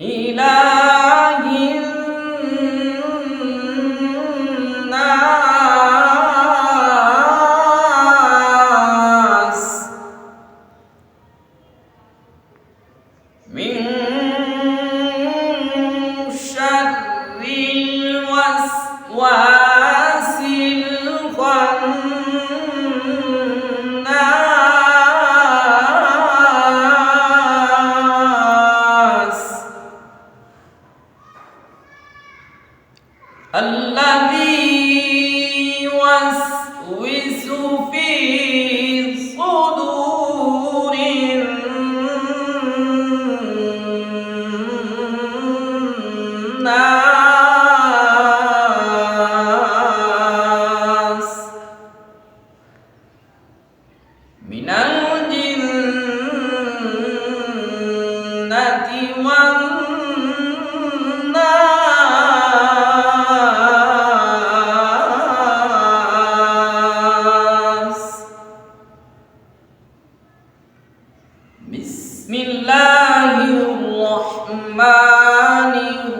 إله الناس من شر الوسواس من الجنة والناس بسم الله الرحمن الرحيم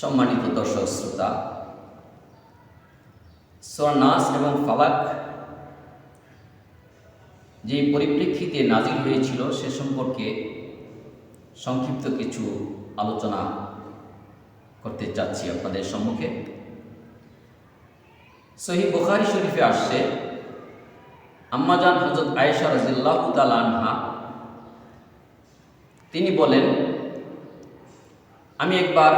সম্মানিত দর্শক শ্রোতা সরনাস এবং ফালাক যে পরিপ্রেক্ষিতে নাজিল হয়েছিল সে সম্পর্কে সংক্ষিপ্ত কিছু আলোচনা করতে চাচ্ছি আপনাদের সম্মুখে। সহি বুখারি শরীফে আসছে আম্মাজান হজরত আয়েশা রাজিল্লাহ আনহা, তিনি বলেন, আমি একবার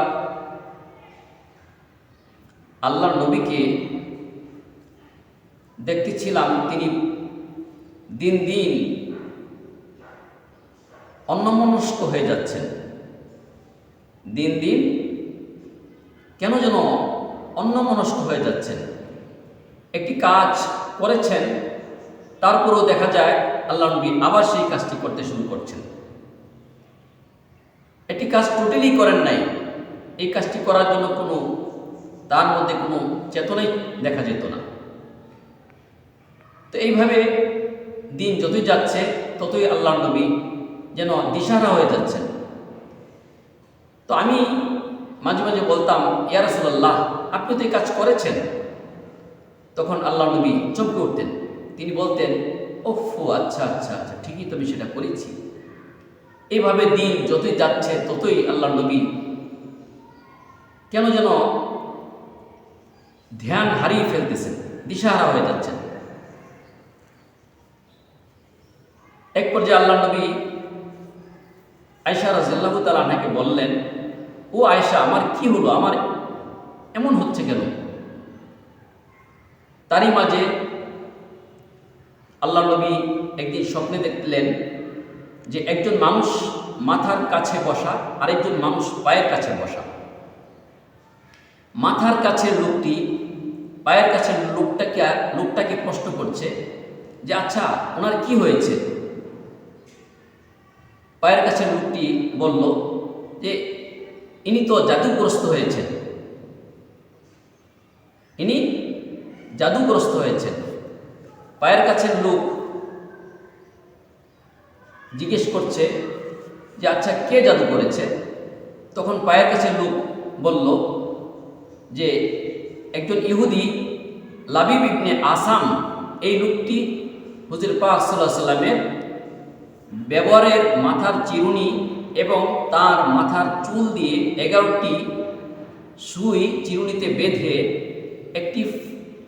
আল্লাহর নবীকে দেখতেছিলাম, তিনি দিন দিন অন্যমনস্ক হয়ে যাচ্ছেন। দিন দিন কেন যেন অন্যমনস্ক হয়ে যাচ্ছেন। একটি কাজ করেছেন, তারপরেও দেখা যায় আল্লাহ নবী আবার সেই কাজটি করতে শুরু করছেন। একটি কাজ টোটালি করেন নাই। এই কাজটি করার জন্য কোনো, তার মধ্যে কোনো চেতনাই দেখা যেত না। তো এইভাবে দিন যতই যাচ্ছে, ততই আল্লাহ নবী যেন দিশারা হয়ে যাচ্ছেন তো আমি মাঝে মাঝে বলতাম ইয়ারসুল্লাহ আপনি তো এই কাজ করেছেন। তখন আল্লাহ নবী চমকে উঠতেন। তিনি বলতেন, ওফো আচ্ছা আচ্ছা আচ্ছা ঠিকই তো আমি সেটা করেছি। এইভাবে দিন যতই যাচ্ছে, ততই আল্লাহ নবী কেন যেন ধ্যান হারিয়ে ফেলতেছেন, দিশাহারা হয়ে যাচ্ছেন। এক পর্যায়ে আল্লাহ নবী আয়সা রাজিয়াল্লাহ তালাকে বললেন, ও আয়সা আমার কি হলো? আমার এমন হচ্ছে কেন? তারই মাঝে আল্লাহ নবী একদিন স্বপ্নে দেখলেন যে একজন মানুষ মাথার কাছে বসা, আরেকজন মানুষ পায়ের কাছে বসা। মাথার কাছে লোকটি, পায়ের কাছে লোকটাকে লোকটাকে প্রশ্ন করছে যে আচ্ছা ওনার কি হয়েছে? পায়ের কাছে লোকটি বলল যে, ইনি তো জাদুগ্রস্ত হয়েছেন। ইনি জাদুগ্রস্ত হয়েছেন? পায়ের কাছের লোক জিজ্ঞেস করছে যে আচ্ছা কে জাদু করেছে? তখন পায়ের কাছে লোক বলল যে, একজন ইহুদি, লাবিব আসাম। এই লোকটি হুজুর পাক সাল্লাহ সাল্লামের ব্যবহারের মাথার চিরুনি এবং তার মাথার চুল দিয়ে এগারোটি সুই চিরুনিতে বেঁধে একটি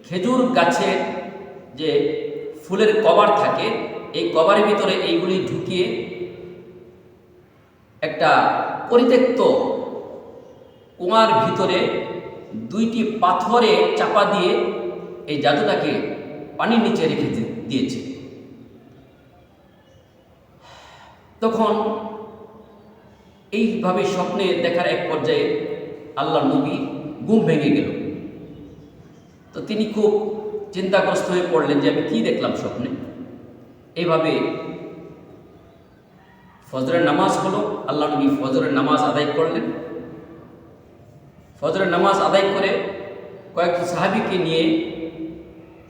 খেজুর গাছের যে ফুলের কভার থাকে, এই কভারের ভিতরে এইগুলি ঢুকিয়ে একটা পরিত্যক্ত কুয়ার ভিতরে দুইটি পাথরে চাপা দিয়ে এই জাদুটাকে পানির নিচে রেখে দিয়েছে। তখন এইভাবে স্বপ্নে দেখার এক পর্যায়ে আল্লাহ নবী ঘুম ভেঙে গেল। তো তিনি খুব চিন্তাগ্রস্ত হয়ে পড়লেন যে আমি কি দেখলাম স্বপ্নে? এইভাবে ফজরের নামাজ হলো আল্লাহ নবী ফজরের নামাজ আদায় করলেন। ফজরের নামাজ আদায় করে কয়েকটি সাহাবিকে নিয়ে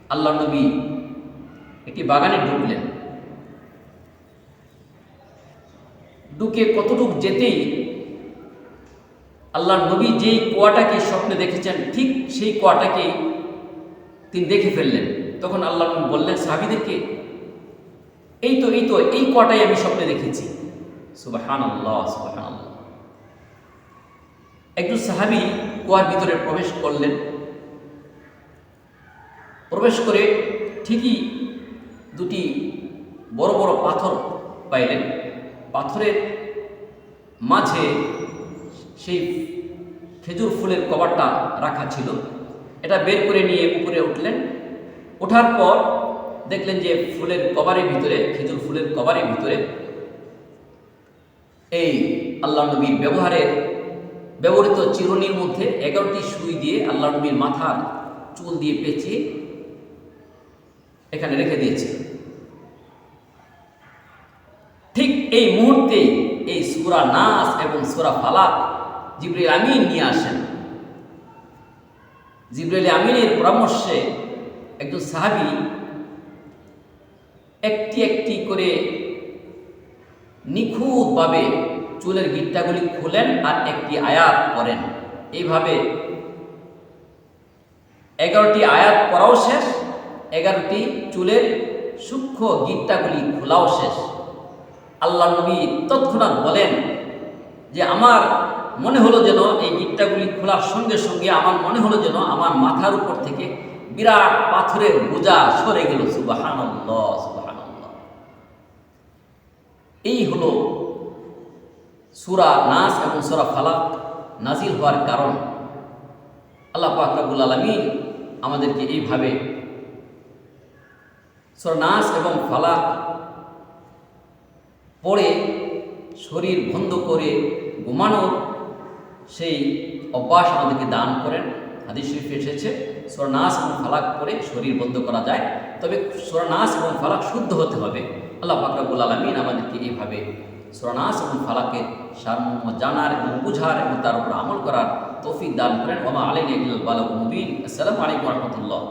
আল্লাহ নবী একটি বাগানে ঢুকলেন। ঢুকে কতটুক যেতেই আল্লাহ নবী যেই কুয়াটাকে স্বপ্নে দেখেছেন, ঠিক সেই কুয়াটাকে তিনি দেখে ফেললেন। তখন আল্লাহ বললেন, সাহাবিদেরকে, এই তো এই তো, এই কুয়াটাই আমি স্বপ্নে দেখেছি। সুবাহান আল্লাহ সুবাহান আল্লাহ একজন সাহাবি কুয়ার ভিতরে প্রবেশ করলেন। প্রবেশ করে ঠিকই দুটি বড় বড় পাথর পাইলেন। পাথরের মাঝে সেই খেজুর ফুলের কভারটা রাখা ছিল। এটা বের করে নিয়ে উপরে উঠলেন। ওঠার পর দেখলেন যে ফুলের কভারের ভিতরে, খেজুর ফুলের কভারের ভিতরে এই আল্লাহ নবীর ব্যবহারের ব্যবহৃত চিরুনির মধ্যে এগারোটি সুই দিয়ে আল্লাহ নবীর মাথার চুল দিয়ে পেঁচিয়ে এখানে রেখে দিয়েছে ঠিক এই মুহূর্তে এই সুরা নাস এবং সুরা ফালাক জিব্রাইল আমিন নিয়ে আসেন। জিব্রাইল আমিনের পরামর্শে একজন সাহাবি একটি একটি করে নিখুঁতভাবে চুলের গিট্টাগুলি খুলেন আর একটি আয়াত করেন এইভাবে এগারোটি আয়াত পড়াও শেষ, এগারোটি চুলের সূক্ষ্ম গিট্টাগুলি খোলাও শেষ। আল্লাহ নবী তৎক্ষণাৎ বলেন যে, আমার মনে হলো যেন এই গিট্টাগুলি খোলার সঙ্গে সঙ্গে আমার মনে হলো যেন আমার মাথার উপর থেকে বিরাট পাথরের বোঝা সরে গেল। সুবাহানল্লাহ সুবাহানল্লাহ। এই হলো সুরা নাস এবং সুরা ফালাক নাজিল হওয়ার কারণ। আল্লাহ পাক রাবুল আলমিন আমাদেরকে এইভাবে সুরা নাস এবং ফালাক পড়ে, শরীর বন্ধ করে ঘুমানোর সেই অভ্যাস আমাদেরকে দান করেন। হাদিস শরীফে এসেছে সোরনাস এবং ফালাক পরে শরীর বন্ধ করা যায়। তবে সোরনাস এবং ফালাক শুদ্ধ হতে হবে। আল্লাহ ফাকরাবুল আলমিন আমাদেরকে এইভাবে সোরনাস এবং ফালাকের সারমর্ম জানার এবং বুঝার এবং তার উপর আমল করার তৌফিক দান করেন। ওমা আলী বালক মুবিন। আসসালামু আলাইকুম রহমতুল্লাহ।